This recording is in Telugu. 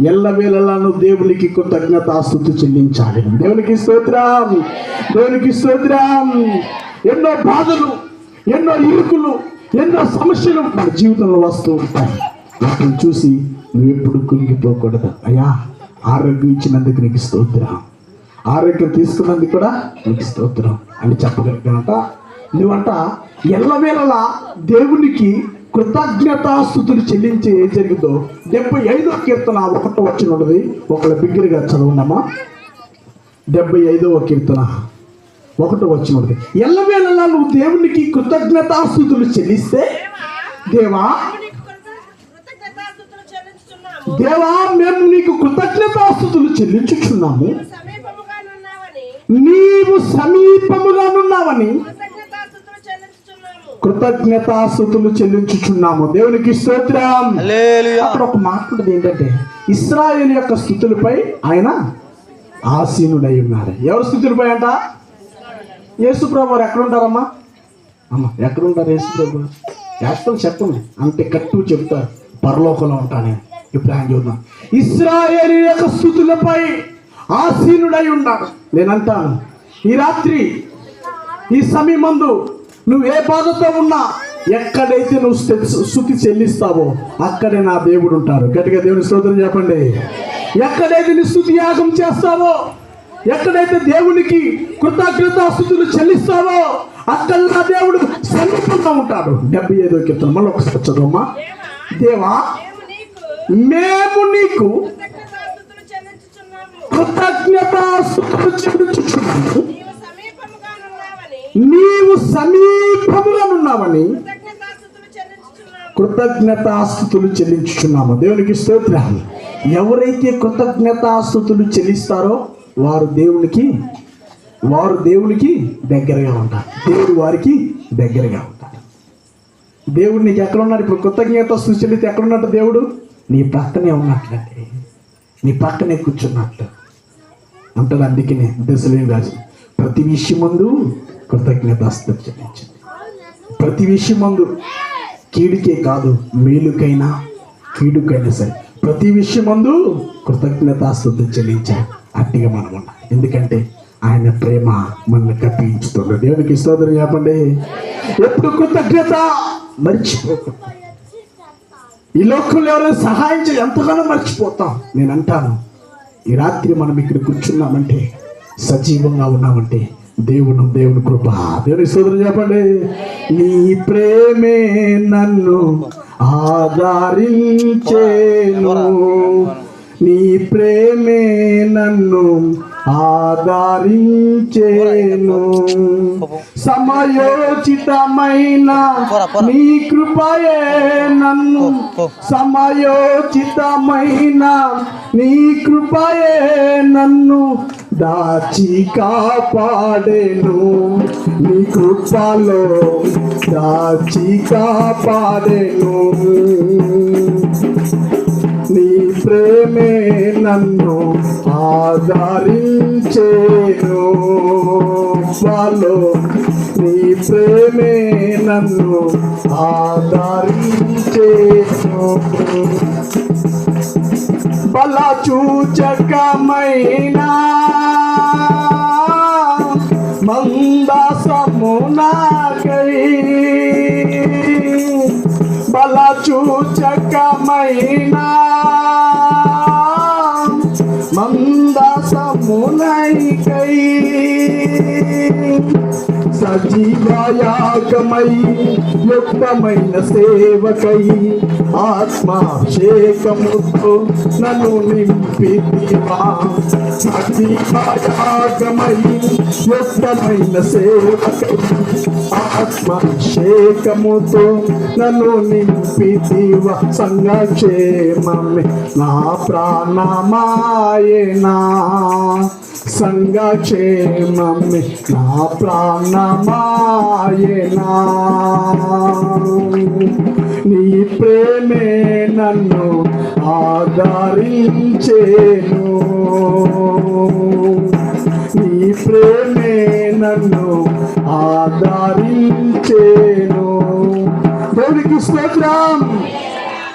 ఎల్లవేళలను దేవునికి కృతజ్ఞతాస్తుతి చెల్లించాలి. దేవునికి స్తోత్రం దేవునికి స్తోత్రం. ఎన్నో బాధలు ఎన్నో ఇరుకులు ఎన్నో సమస్యలు మన జీవితంలో వస్తూ ఉంటాయి. వాటిని చూసి నువ్వు ఎప్పుడు కుంగిపోకూడదు. అయ్యా ఆరోగ్యం ఇచ్చినందుకు నీకు స్తోత్రం. ఆరోగ్యం తీసుకున్నందుకు కూడా నీకు స్తోత్రం అని చెప్పగలిగానంట. నువ్వంట ఎల్లవేళలా దేవునికి కృతజ్ఞతాస్థుతులు చెల్లించి ఏం జరిగిందో డెబ్బై ఐదో కీర్తన ఒకటో వచ్చిన ఉన్నది ఒకళ్ళ బిగ్గరగా చదువున్నామా డెబ్బై ఐదవ కీర్తన ఒకటో వచ్చిన ఉన్నది ఎల్లవేళలా నువ్వు దేవునికి కృతజ్ఞతాస్థుతులు చెల్లిస్తే దేవా. దేవా మేము నీకు కృతజ్ఞతాస్థుతులు చెల్లించుచున్నాము నీవు సమీపముగానున్నావని. కృతజ్ఞతాస్థుతులు చెల్లించుచున్నాము. దేవునికి స్తోత్రం. అక్కడ ఒక మాట ఉంటుంది ఏంటంటే ఇస్రాయేల్ యొక్క స్థుతులపై ఆయన ఆసీనుడై ఉన్నారు. ఎవరి స్థుతులపై అంట? యేసుప్రభు వారు ఎక్కడ ఉంటారమ్మా అమ్మ ఎక్కడ ఉంటారు యేసుప్రభు? యాక్చువల్ చెప్పండి. అంతే కట్టు చెప్తారు పరలోకంలో ఉంటాను ఇప్పుడు ఆయన చూద్దాం. ఇస్రాయేల్ యొక్క స్థుతులపై ఆసీనుడై ఉన్నాడు నేనంటాను. ఈ రాత్రి ఈ సమయమందు నువ్వు ఏ బాధతో ఉన్నా ఎక్కడైతే నువ్వు స్థు- స్థుతి చెల్లిస్తావో అక్కడే నా దేవుడు ఉంటారు గట్టిగా దేవుని స్తోత్రం చెప్పండి. ఎక్కడైతే నీ స్థుతి యాగం చేస్తావో ఎక్కడైతే దేవునికి కృతజ్ఞత స్థుతులు చెల్లిస్తావో అక్కడ నా దేవుడు సమీపంగా ఉంటాడు. డెబ్బై ఐదో కీర్తన. మళ్ళీ ఒకసారి చదవమ్మా. దేవా మేము నీకు కృతజ్ఞతాస్తుతులు చెల్లించుచున్నాము. కృతజ్ఞత నీవు చెల్లించుచున్నాము. కృతజ్ఞతాస్థుతులు చెల్లించుచున్నాము. దేవునికి స్తోత్రం ఎవరైతే కృతజ్ఞతాస్థుతులు చెల్లిస్తారో వారు దేవునికి వారు దేవునికి దగ్గరగా ఉంటారు. దేవుడు వారికి దగ్గరగా ఉంటారు దేవుడు నీకు ఎక్కడ ఉన్నారు ఇప్పుడు చెల్లితే ఎక్కడ ఉన్నట్టు దేవుడు? నీ పక్కనే ఉన్నట్లండి నీ పక్కనే కూర్చున్నట్టు. అంటారు అందుకనే దశలేం రాజు ప్రతి విషయం ముందు కృతజ్ఞతాస్థుతి చెల్లించింది ప్రతి విషయం ముందు కీడుకే కాదు మేలుకైనా కీడుకైనా సరే. ప్రతి విషయం ముందు చెల్లించాలి. అట్టిగా మనం ఉన్నాం ఎందుకంటే ఆయన ప్రేమ మనల్ని కప్పించుతుంది దేవునికి స్తోత్రం చెప్పండి. ఎప్పుడు కృతజ్ఞత మర్చిపోకుండా ఈ లోకంలో ఎవరైనా సహాయం చేయ ఎంతగానో మర్చిపోతాం. నేను అంటాను ఈ రాత్రి మనం ఇక్కడ కూర్చున్నామంటే సజీవంగా ఉన్నామంటే దేవుడు దేవుని కృప. దేవుని సోదరు చెప్పండి. నీ ప్రేమే నన్ను ఆధారించేను నీ ప్రేమే నన్ను ఆధారించేను సమయోచితమైన నీ కృపయే నన్ను సమయోచితమైన నీ కృపయే నన్ను దాచి కాపాడేను నీ కృపలో దాచి కాపాడేను. నీ ప్రేమే నన్ను ఆదరించేను. వాళ్ళు నీ ప్రేమే నన్ను ఆదరించేను. బల చూచకమైనా మందసమునాకై బల చూచకమైనా మందసమునైకై సజీవయాగమై యుక్తమైన సేవకై ఆత్మాభిషేకముతో నన్ను నింపితివా. సజీవయాగమై యుక్తమైన సేవకై ఆత్మాభిషేకముతో నన్ను నింపితివా. సంగక్షేమమే నా ప్రాణమాయనా. సంగక్షేమమే నా ప్రాణమాయనా? నీ ప్రేమే నన్ను ఆదరించేను. నీ ప్రేమే నన్ను ఆదరించేను. దేవునికి స్తోత్రం.